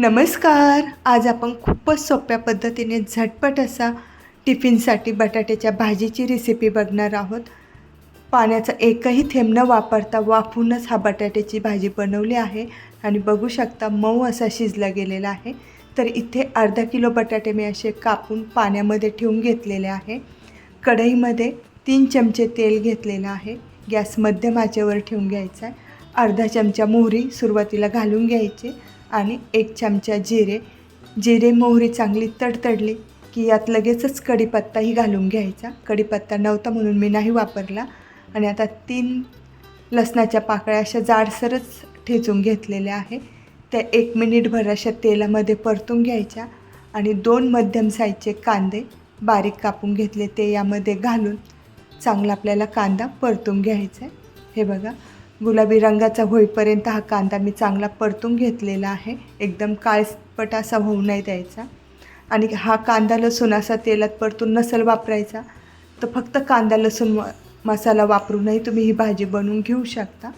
नमस्कार. आज आपण खूपच सोप्या पद्धतीने झटपट असा टिफिनसाठी बटाट्याच्या भाजीची रेसिपी बघणार आहोत. पाण्याचा एकही थेंब न वापरता वाफूनच हा बटाट्याची भाजी बनवली आहे आणि बघू शकता मऊ असा शिजला गेलेला आहे. तर इथे अर्धा किलो बटाटे मी असे कापून पाण्यामध्ये ठेवून घेतलेले आहे. कढईमध्ये तीन चमचे तेल घेतलेलं आहे. गॅस मध्यम आचेवर ठेवून घ्यायचा आहे. अर्धा चमचा मोहरी सुरुवातीला घालून घ्यायची. आणि एक चमचा जिरे. जिरे मोहरी चांगली तडतडली की यात लगेचच कढीपत्ताही घालून घ्यायचा. कढीपत्ता नव्हता म्हणून मी नाही वापरला. आणि आता तीन लसणाच्या पाकळ्या अशा जाडसरच ठेचून घेतलेल्या आहे. त्या एक मिनिटभर अशा तेलामध्ये परतून घ्यायच्या आणि दोन मध्यम साईजचे कांदे बारीक कापून घेतले. ते यामध्ये घालून चांगला आपल्याला कांदा परतून घ्यायचा आहे. हे बघा. गुलाबी रंगाचा होईपर्यंत हा कांदा मी चांगला परतून घेतलेला आहे. एकदम काळपट असा होऊ नाही द्यायचा. आणि हा कांदा लसूण असा तेलात परतून नसेल वापरायचा तर फक्त कांदा लसूण म मसाला वापरूनही तुम्ही ही भाजी बनवून घेऊ शकता.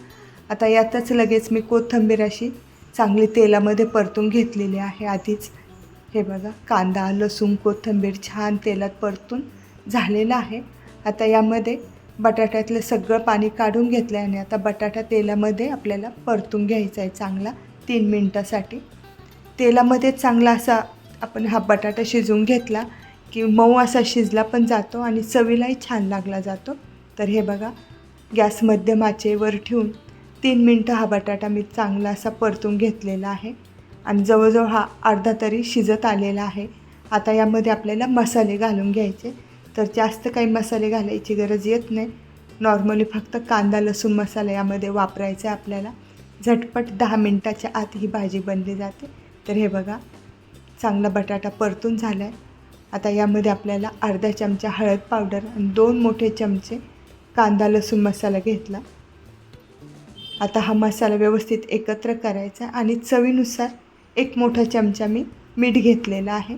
आता यातच लगेच मी कोथिंबीर अशी चांगली तेलामध्ये परतून घेतलेली आहे. आधीच हे बघा कांदा लसूण कोथिंबीर छान तेलात परतून झालेलं आहे. आता यामध्ये बटाट्यातलं सगळं पाणी काढून घेतलं आहे आणि आता बटाटा तेलामध्ये आपल्याला परतून घ्यायचा आहे चांगला तीन मिनटासाठी. तेलामध्ये चांगला असा आपण हा बटाटा शिजवून घेतला की मऊ असा शिजला पण जातो आणि चवीलाही छान लागला जातो. तर हे बघा गॅस मध्यमाचेवर ठेवून तीन मिनटं हा बटाटा मी चांगला असा परतून घेतलेला आहे आणि जवळजवळ हा अर्धा तरी शिजत आलेला आहे. आता यामध्ये आपल्याला मसाले घालून घ्यायचे. तर जास्त काही मसाले घालायची गरज येत नाही. नॉर्मली फक्त कांदा लसूण मसाला यामध्ये वापरायचा आहे आपल्याला. झटपट दहा मिनटाच्या आत ही भाजी बनली जाते. तर हे बघा चांगला बटाटा परतून झाला आहे आता यामध्ये आपल्याला अर्धा चमचा हळद पावडर आणि दोन मोठे चमचे कांदा लसूण मसाला घेतला. आता हा मसाला व्यवस्थित एकत्र करायचा आणि चवीनुसार एक मोठा चमचा मी मीठ घेतलेला आहे.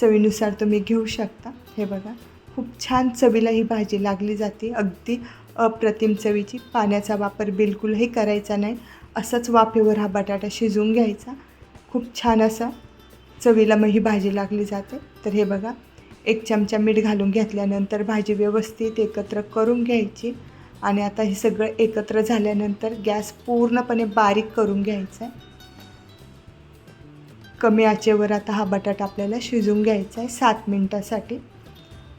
चवीनुसार तुम्ही घेऊ शकता. हे बघा खूप छान चवीला ही भाजी लागली जाते. अगदी अप्रतिम चवीची. पाण्याचा वापर बिलकुलही करायचा नाही. असंच वाफेवर हा बटाटा शिजवून घ्यायचा. खूप छान असा चवीला मग ही भाजी लागली जाते. तर हे बघा एक चमचा मीठ घालून घेतल्यानंतर भाजी व्यवस्थित एकत्र करून घ्यायची आणि आता हे सगळं एकत्र झाल्यानंतर गॅस पूर्णपणे बारीक करून घ्यायचा आहे. कमी आचेवर आता हा बटाटा आपल्याला शिजवून घ्यायचा आहे सात मिनटासाठी.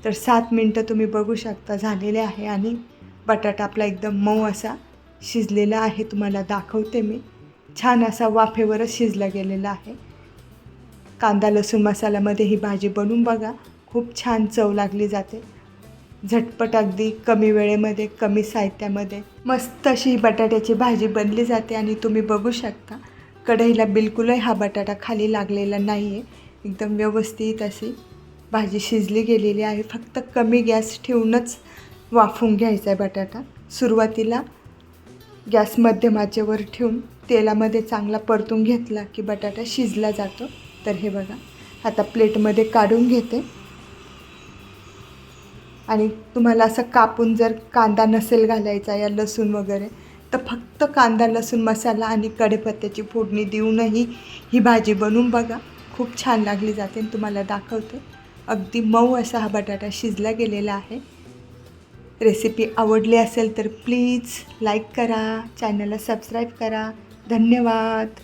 तर सात मिनटं तुम्ही बघू शकता झालेले आहे आणि बटाटा आपला एकदम मऊ असा शिजलेला आहे तुम्हाला दाखवते मी. छान असा वाफेवरच शिजला गेलेला आहे. कांदा लसूण मसाल्यामध्ये ही भाजी बनवून बघा. खूप छान चव लागली जाते. झटपट अगदी कमी वेळेमध्ये कमी साहित्यामध्ये मस्त अशी ही बटाट्याची भाजी बनली जाते आणि तुम्ही बघू शकता. कढईला बिलकुलही हा बटाटा खाली लागलेला नाही आहे एकदम व्यवस्थित अशी भाजी शिजली गेलेली आहे. फक्त कमी गॅस ठेवूनच वाफवून घ्यायचा आहे बटाटा. सुरुवातीला गॅस मध्यमाचेवर ठेवून तेलामध्ये चांगला परतून घेतला की बटाटा शिजला जातो. तर हे बघा आता प्लेटमध्ये काढून घेते. आणि तुम्हाला असं कापून जर कांदा नसेल घालायचा या लसूण वगैरे तर फक्त कांदा लसूण मसाला आणि कढीपत्त्याची फोडणी देऊनही ही भाजी बनवून बघा. खूप छान लागली जाते आणि तुम्हाला दाखवते. अगदी मऊ असा हा बटाटा शिजला गेलेला आहे. रेसिपी आवडली असेल तर प्लीज लाईक करा चॅनलला सबस्क्राईब करा. धन्यवाद.